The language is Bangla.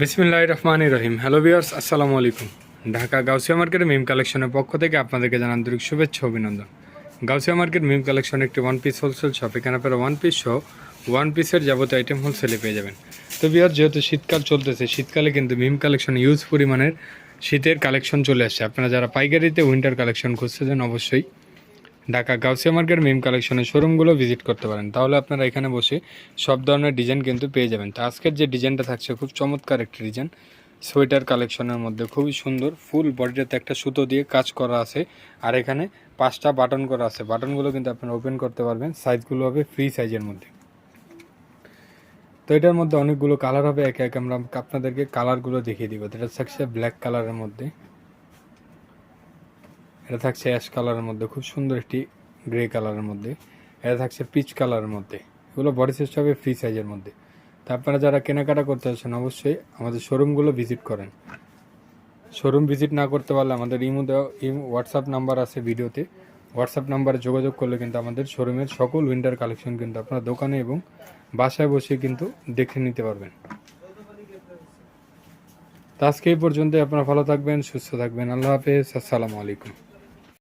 বিসমিল্লাহ রহমান রহিম হ্যালো বিয়ার্স আসসালামু আলাইকুম। ঢাকা গাউসিয়া মার্কেট মিম কালেকশনের পক্ষ থেকে আপনাদেরকে জানান আন্তরিক শুভেচ্ছা অভিনন্দন। গাউসিয়া মার্কেট মিম কালেকশন একটি ওয়ান পিস হোলসেল শপ এখানে আপনারা ওয়ান পিস সহ ওয়ান পিসের যাবতীয় আইটেম হোলসেলে পেয়ে যাবেন। তো বিয়ার যেহেতু শীতকাল চলতেছে, শীতকালে কিন্তু মিম কালেকশন ইউজ পরিমাণের শীতের কালেকশন চলে আসছে। আপনারা যারা পাইকারিতে উইন্টার কালেকশন খুঁজতেছেন, অবশ্যই ঢাকা গাউসিয়া মার্কেট মিম কালেকশনের শোরুমগুলো ভিজিট করতে পারেন। তাহলে আপনারা এখানে বসে সব ধরনের ডিজাইন কিন্তু পেয়ে যাবেন। তো আজকের যে ডিজাইনটা থাকছে খুব চমৎকার একটি ডিজাইন। সোয়েটার কালেকশনের মধ্যে খুবই সুন্দর, ফুল বডিটাতে একটা সুতো দিয়ে কাজ করা আছে। আর এখানে পাঁচটা বাটন করা আছে। বাটনগুলো কিন্তু আপনারা ওপেন করতে পারবেন। সাইজগুলো হবে ফ্রি সাইজের মধ্যে। তো এটার মধ্যে অনেকগুলো কালার হবে। একে একে আমরা আপনাদেরকে কালারগুলো দেখিয়ে দিব। এটা থাকছে ব্ল্যাক কালারের মধ্যে। এটা থাকছে অ্যাশ কালারের মধ্যে, খুব সুন্দর একটি গ্রে কালারের মধ্যে। এটা থাকছে পিচ কালারের মধ্যে। এগুলো বডি সাইজটা হবে ফ্রি সাইজের মধ্যে। তা আপনারা যারা কেনাকাটা করতে আসছেন অবশ্যই আমাদের শোরুমগুলো ভিজিট করেন। শোরুম ভিজিট না করতে পারলে আমাদের ইমো হোয়াটসঅ্যাপ নাম্বার আছে ভিডিওতে। হোয়াটসঅ্যাপ নাম্বারে যোগাযোগ করলে কিন্তু আমাদের শোরুমের সকল উইন্টার কালেকশন কিন্তু আপনারা দোকানে এবং বাসায় বসে কিন্তু দেখে নিতে পারবেন। তো আজকে এই পর্যন্ত আপনারা ভালো থাকবেন, সুস্থ থাকবেন। আল্লাহ হাফেজ। আসসালামু আলাইকুম।